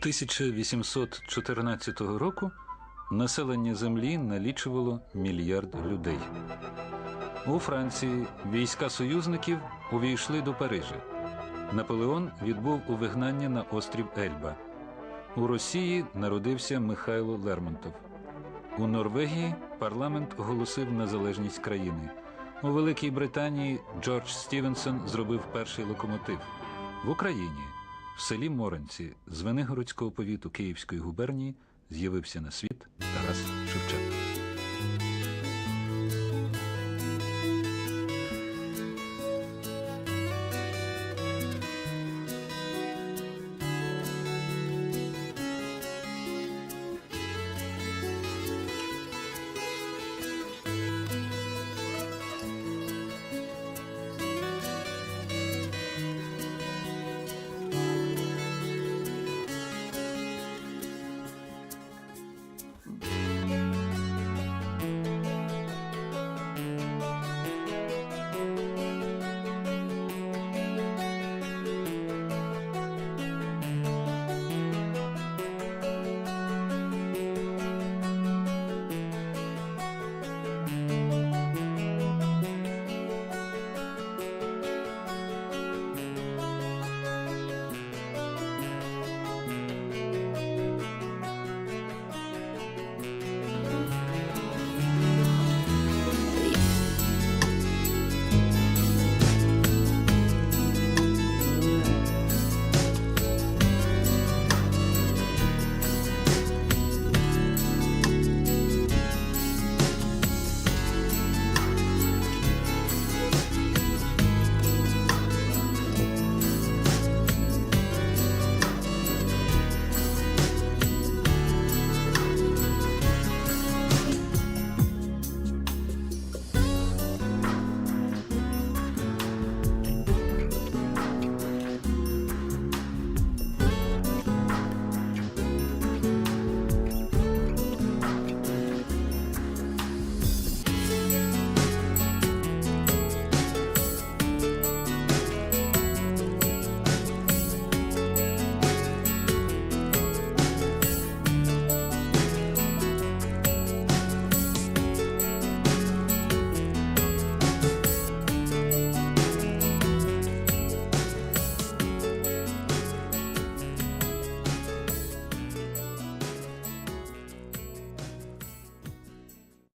1814 року населення землі налічувало мільярд людей. У Франції війська союзників увійшли до Парижа. Наполеон відбув у вигнання на острів Ельба. У Росії народився Михайло Лермонтов. У Норвегії парламент оголосив незалежність країни. У Великій Британії Джордж Стівенсон зробив перший локомотив. В Україні в селі Моренці з Венигородського повіту Київської губернії з'явився на світ Тарас